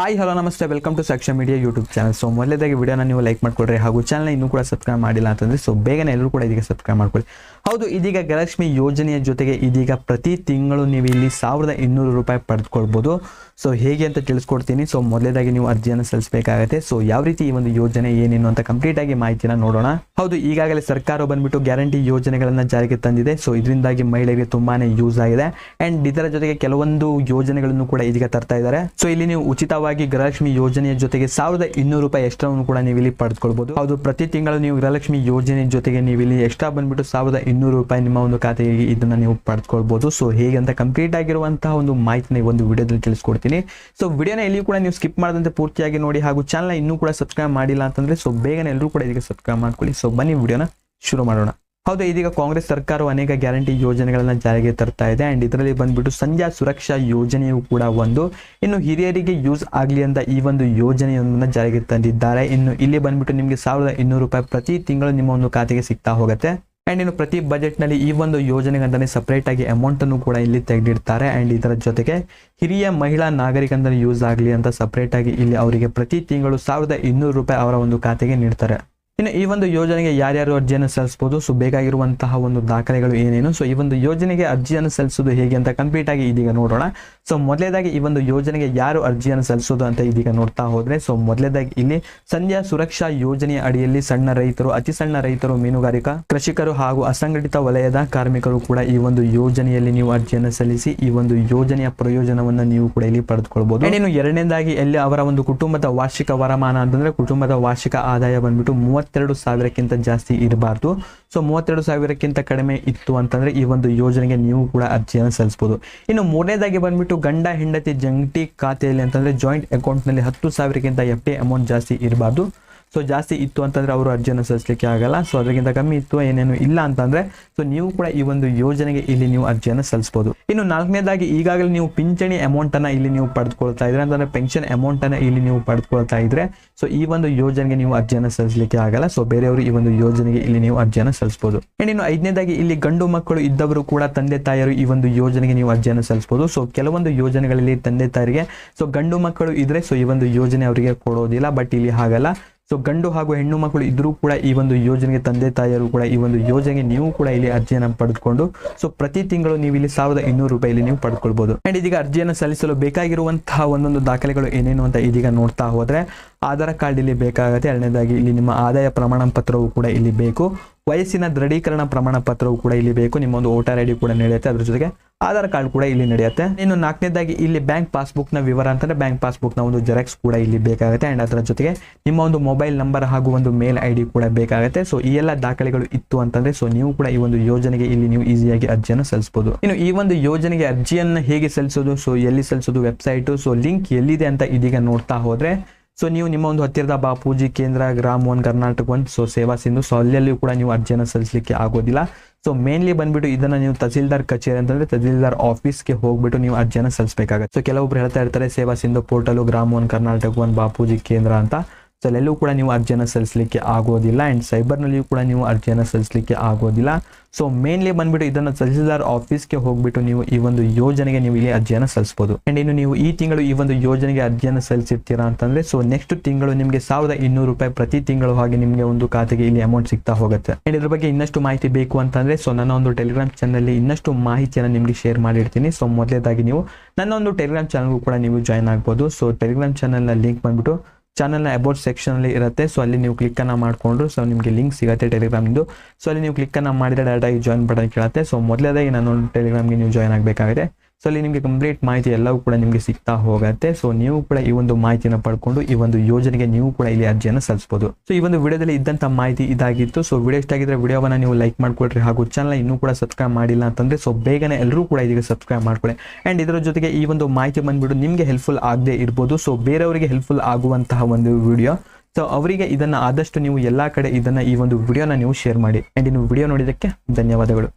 Hi hello ನಮಸ್ತೆ. Welcome to Saksha media YouTube channel so ಮೊದಲೇದಾಗಿ ವಿಡಿಯೋನ ನೀವು ಲೈಕ್ ಮಾಡ್ಕೊಳ್ರಿ ಹಾಗೂ ಚಾನಲ್ ಇನ್ನೂ ಕೂಡ ಸಬ್ಸ್ಕ್ರೈಬ್ ಮಾಡಿಲ್ಲ ಅಂತಂದ್ರೆ ಸೊ ಬೇಗನೆ ಎಲ್ಲರೂ ಕೂಡ ಇದಕ್ಕೆ ಸಬ್ಸ್ಕ್ರೈಬ್ ಮಾಡ್ಕೊಳ್ಳಿ ಹೌದು, ಇದೀಗ ಗೃಹಲಕ್ಷ್ಮಿ ಯೋಜನೆಯ ಜೊತೆಗೆ ಇದೀಗ ಪ್ರತಿ ತಿಂಗಳು ನೀವು ಇಲ್ಲಿ ಸಾವಿರದ ಇನ್ನೂರು ರೂಪಾಯಿ ಪಡೆದುಕೊಳ್ಬೋದು ಸೊ ಹೇಗೆ ಅಂತ ತಿಳಿಸ್ಕೊಡ್ತೀನಿ. ಸೊ ಮೊದಲೇದಾಗಿ ನೀವು ಅರ್ಜಿಯನ್ನು ಸಲ್ಲಿಸಬೇಕಾಗತ್ತೆ. ಸೊ ಯಾವ ರೀತಿ ಈ ಒಂದು ಯೋಜನೆ ಏನೇನು ಅಂತ ಕಂಪ್ಲೀಟ್ ಆಗಿ ಮಾಹಿತಿನ ನೋಡೋಣ. ಹೌದು, ಈಗಾಗಲೇ ಸರ್ಕಾರ ಬಂದ್ಬಿಟ್ಟು ಗ್ಯಾರಂಟಿ ಯೋಜನೆಗಳನ್ನು ಜಾರಿಗೆ ತಂದಿದೆ. ಸೊ ಇದರಿಂದಾಗಿ ಮಹಿಳೆಗೆ ತುಂಬಾನೇ ಯೂಸ್ ಆಗಿದೆ. ಅಂಡ್ ಇದರ ಜೊತೆಗೆ ಕೆಲವೊಂದು ಯೋಜನೆಗಳನ್ನು ಕೂಡ ಇದೀಗ ತರ್ತಾ ಇದ್ದಾರೆ. ಸೊ ಇಲ್ಲಿ ನೀವು ಉಚಿತವಾಗಿ ಗೃಹಲಕ್ಷ್ಮಿ ಯೋಜನೆಯ ಜೊತೆಗೆ ಸಾವಿರದ ಇನ್ನೂರು ರೂಪಾಯಿ ಎಕ್ಸ್ಟ್ರಾವನ್ನು ಕೂಡ ನೀವು ಇಲ್ಲಿ ಪಡೆದುಕೊಳ್ಬಹುದು ಹೌದು, ಪ್ರತಿ ತಿಂಗಳು ನೀವು ಗೃಹಲಕ್ಷ್ಮಿ ಯೋಜನೆ ಜೊತೆಗೆ ನೀವು ಇಲ್ಲಿ ಎಕ್ಸ್ಟ್ರಾ ಬಂದ್ಬಿಟ್ಟು ಸಾವಿರದ ಇನ್ನೂರು ರೂಪಾಯಿ ನಿಮ್ಮ ಒಂದು ಖಾತೆಗೆ ಇದನ್ನ ನೀವು ಪಡೆದುಕೊಳ್ಬಹುದು ಸೊ ಹೇಗೆ ಅಂತ ಕಂಪ್ಲೀಟ್ ಆಗಿರುವಂತಹ ಒಂದು ಮಾಹಿತಿನ ಈ ಒಂದು ವಿಡಿಯೋದಲ್ಲಿ ತಿಳಿಸ್ಕೊಡ್ತೀನಿ. ಸೊ ವಿಡಿಯೋನ ಎಲ್ಲಿಯೂ ಕೂಡ ನೀವು ಸ್ಕಿಪ್ ಮಾಡದಂತೆ ಪೂರ್ತಿಯಾಗಿ ನೋಡಿ. ಹಾಗೂ ಚಾನಲ್ ಇನ್ನೂ ಕೂಡ ಸಬ್ಸ್ಕ್ರೈಬ್ ಮಾಡಿಲ್ಲ ಅಂತಂದ್ರೆ ಸೊ ಬೇಗನೆ ಎಲ್ಲರೂ ಕೂಡ ಇದಕ್ಕೆ ಸಬ್ಸ್ಕ್ರೈಬ್ ಮಾಡ್ಕೊಳ್ಳಿ. ಸೊ ಬನ್ನಿ ವಿಡಿಯೋನ ಶುರು ಮಾಡೋಣ. ಹೌದು, ಇದೀಗ ಕಾಂಗ್ರೆಸ್ ಸರ್ಕಾರವು ಅನೇಕ ಗ್ಯಾರಂಟಿ ಯೋಜನೆಗಳನ್ನು ಜಾರಿಗೆ ತರ್ತಾ ಇದೆ. ಅಂಡ್ ಇದರಲ್ಲಿ ಬಂದ್ಬಿಟ್ಟು ಸಂಧ್ಯಾ ಸುರಕ್ಷಾ ಯೋಜನೆಯು ಕೂಡ ಒಂದು. ಇನ್ನು ಹಿರಿಯರಿಗೆ ಯೂಸ್ ಆಗಲಿ ಅಂತ ಈ ಒಂದು ಯೋಜನೆಯೊಂದನ್ನು ಜಾರಿಗೆ ತಂದಿದ್ದಾರೆ. ಇನ್ನು ಇಲ್ಲಿ ಬಂದ್ಬಿಟ್ಟು ನಿಮಗೆ ಸಾವಿರದ ಇನ್ನೂರು ರೂಪಾಯಿ ಪ್ರತಿ ತಿಂಗಳು ನಿಮ್ಮ ಒಂದು ಖಾತೆಗೆ ಸಿಗ್ತಾ ಹೋಗುತ್ತೆ. ಅಂಡ್ ಇನ್ನು ಪ್ರತಿ ಬಜೆಟ್ನಲ್ಲಿ ಈ ಒಂದು ಯೋಜನೆಗಂತಾನೆ ಸಪರೇಟ್ ಆಗಿ ಅಮೌಂಟ್ ಅನ್ನು ಕೂಡ ಇಲ್ಲಿ ತೆಗೆದಿಡ್ತಾರೆ. ಅಂಡ್ ಇದರ ಜೊತೆಗೆ ಹಿರಿಯ ಮಹಿಳಾ ನಾಗರಿಕಂದ್ರೆ ಯೂಸ್ ಆಗಲಿ ಅಂತ ಸಪರೇಟ್ ಆಗಿ ಇಲ್ಲಿ ಅವರಿಗೆ ಪ್ರತಿ ತಿಂಗಳು ಸಾವಿರದ ಇನ್ನೂರು ರೂಪಾಯಿ ಅವರ ಒಂದು ಖಾತೆಗೆ ನೀಡ್ತಾರೆ. ಇನ್ನು ಈ ಒಂದು ಯೋಜನೆಗೆ ಯಾರ್ಯಾರು ಅರ್ಜಿಯನ್ನು ಸಲ್ಲಿಸಬಹುದು ಸೊ ಬೇಕಾಗಿರುವಂತಹ ಒಂದು ದಾಖಲೆಗಳು ಏನೇನು? ಸೊ ಈ ಒಂದು ಯೋಜನೆಗೆ ಅರ್ಜಿಯನ್ನು ಸಲ್ಲಿಸೋದು ಹೇಗೆ ಅಂತ ಕಂಪ್ಲೀಟ್ ಆಗಿ ಇದೀಗ ನೋಡೋಣ. ಸೊ ಮೊದಲೇದಾಗಿ ಈ ಒಂದು ಯೋಜನೆಗೆ ಯಾರು ಅರ್ಜಿಯನ್ನು ಸಲ್ಲಿಸೋದು ಅಂತ ಇದೀಗ ನೋಡ್ತಾ ಹೋದ್ರೆ ಸೊ ಮೊದಲೇದಾಗಿ ಇಲ್ಲಿ ಸಂಧ್ಯಾ ಸುರಕ್ಷಾ ಯೋಜನೆಯ ಅಡಿಯಲ್ಲಿ ಸಣ್ಣ ರೈತರು, ಅತಿ ಸಣ್ಣ ರೈತರು, ಮೀನುಗಾರಿಕಾ, ಕೃಷಿಕರು ಹಾಗೂ ಅಸಂಘಟಿತ ವಲಯದ ಕಾರ್ಮಿಕರು ಕೂಡ ಈ ಒಂದು ಯೋಜನೆಯಲ್ಲಿ ನೀವು ಅರ್ಜಿಯನ್ನು ಸಲ್ಲಿಸಿ, ಈ ಒಂದು ಯೋಜನೆಯ ಪ್ರಯೋಜನವನ್ನು ನೀವು ಕೂಡ ಇಲ್ಲಿ ಪಡೆದುಕೊಳ್ಬಹುದು ಇನ್ನು ಎರಡನೇದಾಗಿ ಎಲ್ಲಿ ಅವರ ಒಂದು ಕುಟುಂಬದ ವಾರ್ಷಿಕ ವರಮಾನ ಅಂತಂದ್ರೆ ಕುಟುಂಬದ ವಾರ್ಷಿಕ ಆದಾಯ ಬಂದ್ಬಿಟ್ಟು ಮೂವತ್ತೆರಡು ಸಾವಿರಕ್ಕಿಂತ ಜಾಸ್ತಿ ಇರಬಾರ್ದು. ಸೊ ಮೂವತ್ತೆರಡು ಸಾವಿರಕ್ಕಿಂತ ಕಡಿಮೆ ಇತ್ತು ಅಂತಂದ್ರೆ ಈ ಒಂದು ಯೋಜನೆಗೆ ನೀವು ಕೂಡ ಅರ್ಜಿಯನ್ನು ಸಲ್ಲಿಸಬಹುದು ಇನ್ನು ಮೂರನೇದಾಗಿ ಬಂದ್ಬಿಟ್ಟು ಗಂಡ, ಹೆಂಡತಿ ಜಂಟಿ ಖಾತೆಯಲ್ಲಿ ಅಂತಂದ್ರೆ ಜಾಯಿಂಟ್ ಅಕೌಂಟ್ನಲ್ಲಿ ಹತ್ತು ಸಾವಿರಕ್ಕಿಂತ ಎಫ್ ಡಿ ಅಮೌಂಟ್ ಜಾಸ್ತಿ ಇರಬಾರ್ದು. ಸೊ ಜಾಸ್ತಿ ಇತ್ತು ಅಂತಂದ್ರೆ ಅವರು ಅರ್ಜಿಯನ್ನು ಸಲ್ಲಿಸಲಿಕ್ಕೆ ಆಗಲ್ಲ. ಸೊ ಅದಕ್ಕಿಂತ ಕಮ್ಮಿ ಇತ್ತು, ಏನೇನು ಇಲ್ಲ ಅಂತಂದ್ರೆ, ಸೊ ನೀವು ಕೂಡ ಈ ಒಂದು ಯೋಜನೆಗೆ ಇಲ್ಲಿ ನೀವು ಅರ್ಜಿಯನ್ನು ಸಲ್ಲಿಸಬಹುದು ಇನ್ನು ನಾಲ್ಕನೇದಾಗಿ, ಈಗಾಗಲೇ ನೀವು ಪಿಂಚಣಿ ಅಮೌಂಟ್ ಅನ್ನ ಇಲ್ಲಿ ನೀವು ಪಡೆದುಕೊಳ್ತಾ ಇದ್ರೆ ಅಂತಂದ್ರೆ ಪೆನ್ಷನ್ ಅಮೌಂಟ್ ಅನ್ನ ಇಲ್ಲಿ ನೀವು ಪಡೆದುಕೊಳ್ತಾ ಇದ್ರೆ, ಸೊ ಈ ಒಂದು ಯೋಜನೆಗೆ ನೀವು ಅರ್ಜಿಯನ್ನು ಸಲ್ಲಿಸಲಿಕ್ಕೆ ಆಗಲ್ಲ. ಸೊ ಬೇರೆಯವರು ಈ ಒಂದು ಯೋಜನೆಗೆ ಇಲ್ಲಿ ನೀವು ಅರ್ಜಿಯನ್ನು ಸಲ್ಲಿಸಬಹುದು ಇನ್ನು ಐದನೇದಾಗಿ, ಇಲ್ಲಿ ಗಂಡು ಮಕ್ಕಳು ಇದ್ದವರು ಕೂಡ ತಂದೆ ತಾಯಿಯರು ಈ ಒಂದು ಯೋಜನೆಗೆ ನೀವು ಅರ್ಜಿಯನ್ನು ಸಲ್ಲಿಸಬಹುದು ಸೊ ಕೆಲವೊಂದು ಯೋಜನೆಗಳಲ್ಲಿ ತಂದೆ ತಾಯಿಗೆ, ಸೊ ಗಂಡು ಮಕ್ಕಳು ಇದ್ರೆ, ಸೊ ಈ ಒಂದು ಯೋಜನೆ ಅವರಿಗೆ ಕೊಡೋದಿಲ್ಲ, ಬಟ್ ಇಲ್ಲಿ ಹಾಗಲ್ಲ. ಸೊ ಗಂಡು ಹಾಗೂ ಹೆಣ್ಣು ಮಕ್ಕಳು ಇದ್ರೂ ಕೂಡ ಈ ಒಂದು ಯೋಜನೆಗೆ ತಂದೆ ತಾಯಿಯರು ಕೂಡ ಈ ಒಂದು ಯೋಜನೆಗೆ ನೀವು ಕೂಡ ಇಲ್ಲಿ ಅರ್ಜಿಯನ್ನು ಪಡೆದುಕೊಂಡು ಸೊ ಪ್ರತಿ ತಿಂಗಳು ನೀವು ಇಲ್ಲಿ ಸಾವಿರದ ಇನ್ನೂರು ರೂಪಾಯಿ ಇಲ್ಲಿ ನೀವು ಪಡ್ಕೊಳ್ಬಹುದು ಅಂಡ್ ಇದೀಗ ಅರ್ಜಿಯನ್ನು ಸಲ್ಲಿಸಲು ಬೇಕಾಗಿರುವಂತಹ ಒಂದೊಂದು ದಾಖಲೆಗಳು ಏನೇನು ಅಂತ ಇದೀಗ ನೋಡ್ತಾ ಹೋದ್ರೆ, ಆಧಾರ್ ಕಾರ್ಡ್ ಇಲ್ಲಿ ಬೇಕಾಗುತ್ತೆ. ಎರಡನೇದಾಗಿ ಇಲ್ಲಿ ನಿಮ್ಮ ಆದಾಯ ಪ್ರಮಾಣ ಪತ್ರವು ಕೂಡ ಇಲ್ಲಿ ಬೇಕು. ವಯಸ್ಸಿನ ದೃಢೀಕರಣ ಪ್ರಮಾಣ ಪತ್ರವು ಕೂಡ ಇಲ್ಲಿ ಬೇಕು. ನಿಮ್ಮ ಒಂದು ವೋಟರ್ ಐ ಡಿ ಕೂಡ ನಡೆಯುತ್ತೆ. ಅದ್ರ ಜೊತೆಗೆ ಆಧಾರ್ ಕಾರ್ಡ್ ಕೂಡ ಇಲ್ಲಿ ನಡೆಯುತ್ತೆ. ಇನ್ನು ನಾಲ್ಕನೇದಾಗಿ ಇಲ್ಲಿ ಬ್ಯಾಂಕ್ ಪಾಸ್ಬುಕ್ನ ವಿವರ ಅಂತಂದ್ರೆ ಬ್ಯಾಂಕ್ ಪಾಸ್ಬುಕ್ನ ಒಂದು ಜೆರಾಕ್ಸ್ ಕೂಡ ಇಲ್ಲಿ ಬೇಕಾಗುತ್ತೆ. ಅಂಡ್ ಅದರ ಜೊತೆಗೆ ನಿಮ್ಮ ಒಂದು ಮೊಬೈಲ್ ನಂಬರ್ ಹಾಗೂ ಒಂದು ಮೇಲ್ ಐ ಡಿ ಕೂಡ ಬೇಕಾಗುತ್ತೆ. ಸೊ, ಈ ಎಲ್ಲ ದಾಖಲೆಗಳು ಇತ್ತು ಅಂತಂದ್ರೆ ಸೊ, ನೀವು ಕೂಡ ಈ ಒಂದು ಯೋಜನೆಗೆ ಇಲ್ಲಿ ನೀವು ಈಸಿಯಾಗಿ ಅರ್ಜಿಯನ್ನು ಸಲ್ಲಿಸಬಹುದು ಇನ್ನು ಈ ಒಂದು ಯೋಜನೆಗೆ ಅರ್ಜಿಯನ್ನು ಹೇಗೆ ಸಲ್ಲಿಸೋದು? ಸೊ, ಎಲ್ಲಿ ಸಲ್ಲಿಸೋದು? ವೆಬ್ಸೈಟ್. ಸೊ, ಲಿಂಕ್ ಎಲ್ಲಿದೆ ಅಂತ ಇದೀಗ ನೋಡ್ತಾ ಹೋದ್ರೆ ಸೊ ನೀವು ನಿಮ್ಮ ಒಂದು ಹತ್ತಿರದ ಬಾಪೂಜಿ ಕೇಂದ್ರ, ಗ್ರಾಮ ಒನ್, ಕರ್ನಾಟಕ ಒನ್ ಸೊ ಸೇವಾ ಸಿಂಧು ಸೊ ಅಲ್ಲೆಲ್ಲೂ ಕೂಡ ನೀವು ಅರ್ಜಿಯನ್ನು ಸಲ್ಲಿಸಲಿಕ್ಕೆ ಆಗೋದಿಲ್ಲ. ಸೊ ಮೇನ್ಲಿ ಬಂದ್ಬಿಟ್ಟು ಇದನ್ನ ನೀವು ತಹಸೀಲ್ದಾರ್ ಕಚೇರಿ ಅಂತಂದ್ರೆ ತಹಸೀಲ್ದಾರ್ ಆಫೀಸ್ಗೆ ಹೋಗ್ಬಿಟ್ಟು ನೀವು ಅರ್ಜಿಯನ್ನು ಸಲ್ಲಿಸಬೇಕಾಗುತ್ತೆ. ಸೊ ಕೆಲವೊಬ್ರು ಹೇಳ್ತಾ ಇರ್ತಾರೆ, Seva Sindhu portal Grama one, Karnataka one, Bapuji Kendra ಅಂತ. ಸೊ ಅಲ್ಲೆಲ್ಲೂ ಕೂಡ ನೀವು ಅರ್ಜಿಯನ್ನು ಸಲ್ಲಿಸಲಿಕ್ಕೆ ಆಗೋದಿಲ್ಲ ಅಂಡ್ ಸೈಬರ್ನಲ್ಲಿಯೂ ಕೂಡ ನೀವು ಅರ್ಜಿಯನ್ನು ಸಲ್ಲಿಸಲಿಕ್ಕೆ ಆಗೋದಿಲ್ಲ. ಸೊ ಮೇನ್ಲಿ ಬಂದ್ಬಿಟ್ಟು ಇದನ್ನು ತಹಸೀಲ್ದಾರ್ ಆಫೀಸ್ಗೆ ಹೋಗ್ಬಿಟ್ಟು ನೀವು ಈ ಒಂದು ಯೋಜನೆಗೆ ನೀವು ಇಲ್ಲಿ ಅರ್ಜಿಯನ್ನು ಸಲ್ಲಿಸಬಹುದು ಅಂಡ್ ಇನ್ನು ನೀವು ಈ ತಿಂಗಳು ಈ ಒಂದು ಯೋಜನೆಗೆ ಅರ್ಜಿಯನ್ನು ಸಲ್ಲಿಸಿರ್ತೀರಾ ಅಂತಂದ್ರೆ ಸೊ ನೆಕ್ಸ್ಟ್ ತಿಂಗಳು ನಿಮಗೆ ಸಾವಿರದ ಇನ್ನೂರು ರೂಪಾಯಿ ಪ್ರತಿ ತಿಂಗಳು ಹಾಗೆ ನಿಮಗೆ ಒಂದು ಖಾತೆಗೆ ಇಲ್ಲಿ ಅಮೌಂಟ್ ಸಿಗ್ತಾ ಹೋಗುತ್ತೆ. ಆ್ಯಂಡ್ ಇದ್ರ ಬಗ್ಗೆ ಇನ್ನಷ್ಟು ಮಾಹಿತಿ ಬೇಕು ಅಂತಂದ್ರೆ ಸೊ ನನ್ನ ಒಂದು ಟೆಲಿಗ್ರಾಮ್ ಚಾನಲ್ ಇನ್ನಷ್ಟು ಮಾಹಿತಿಯನ್ನು ನಿಮಗೆ ಶೇರ್ ಮಾಡಿರ್ತೀನಿ. ಸೊ ಮೊದಲೇದಾಗಿ ನೀವು ನನ್ನ ಒಂದು ಟೆಲಿಗ್ರಾಮ್ ಚಾನಲ್ಗೂ ಕೂಡ ನೀವು ಜಾಯ್ನ್ ಆಗ್ಬೋದು. ಸೊ ಟೆಲಿಗ್ರಾಮ್ ಚಾನಲ್ನ ಲಿಂಕ್ ಬಂದ್ಬಿಟ್ಟು ಚಾನಲ್ನ ಅಬೌಟ್ ಸೆಕ್ಷನ್ ಅಲ್ಲಿ ಇರುತ್ತೆ. ಸೊ ಅಲ್ಲಿ ನೀವು ಕ್ಲಿಕ್ ಅನ್ನ ಮಾಡಿಕೊಂಡು ಸೊ ನಿಮಗೆ ಲಿಂಕ್ ಸಿಗುತ್ತೆ ಟೆಲಿಗ್ರಾಮ್ದು ಸೊ ಅಲ್ಲಿ ನೀವು ಕ್ಲಿಕ್ ಮಾಡಿದರೆ ಮಾಡಿದ್ರೆ ಡೈರೆಕ್ಟ್ ಆಗಿ ಜಾಯ್ನ್ ಬಟನ್ ಕೇಳುತ್ತೆ. ಸೊ ಮೊದಲೇದಾಗಿ ನಾನು ಟೆಲಿಗ್ರಾಮ್ಗೆ ನೀವು ಜಾಯ್ನ್ ಆಗಬೇಕಾಗಿದೆ. ಸೊ ಅಲ್ಲಿ ನಿಮಗೆ ಕಂಪ್ಲೀಟ್ ಮಾಹಿತಿ ಎಲ್ಲವೂ ಕೂಡ ನಿಮಗೆ ಸಿಗ್ತಾ ಹೋಗುತ್ತೆ. ಸೊ ನೀವು ಕೂಡ ಈ ಒಂದು ಮಾಹಿತಿನ ಪಡ್ಕೊಂಡು ಈ ಒಂದು ಯೋಜನೆಗೆ ನೀವು ಕೂಡ ಇಲ್ಲಿ ಅರ್ಜಿಯನ್ನು ಸಲ್ಲಿಸಬಹುದು ಸೊ ಈ ಒಂದು ವಿಡಿಯೋದಲ್ಲಿ ಇದ್ದಂಥ ಮಾಹಿತಿ ಇದಾಗಿತ್ತು. ಸೊ ವಿಡಿಯೋ ಇಷ್ಟ ಆಗಿದ್ರೆ ವಿಡಿಯೋವನ್ನ ನೀವು ಲೈಕ್ ಮಾಡ್ಕೊಳ್ರಿ ಹಾಗೂ ಚಾನಲ್ ಇನ್ನೂ ಕೂಡ ಸಬ್ಸ್ಕ್ರೈಬ್ ಮಾಡಿಲ್ಲ ಅಂತಂದ್ರೆ ಸೊ ಬೇಗನೆ ಎಲ್ಲರೂ ಕೂಡ ಇದೀಗ ಸಬ್ಸ್ಕ್ರೈಬ್ ಮಾಡ್ಕೊಳ್ಳಿ. ಅಂಡ್ ಇದರ ಜೊತೆಗೆ ಈ ಒಂದು ಮಾಹಿತಿ ಬಂದ್ಬಿಟ್ಟು ನಿಮಗೆ ಹೆಲ್ಪ್ಫುಲ್ ಆಗದೆ ಇರ್ಬೋದು. ಸೊ ಬೇರೆಯವರಿಗೆ ಹೆಲ್ಪ್ಫುಲ್ ಆಗುವಂತಹ ಒಂದು ವಿಡಿಯೋ. ಸೊ ಅವರಿಗೆ ಇದನ್ನ ಆದಷ್ಟು ನೀವು ಎಲ್ಲಾ ಕಡೆ ಇದನ್ನ ಈ ಒಂದು ವಿಡಿಯೋನ ನೀವು ಶೇರ್ ಮಾಡಿ. ಆ್ಯಂಡ್ ಇನ್ನು ವಿಡಿಯೋ ನೋಡಿದಕ್ಕೆ ಧನ್ಯವಾದಗಳು.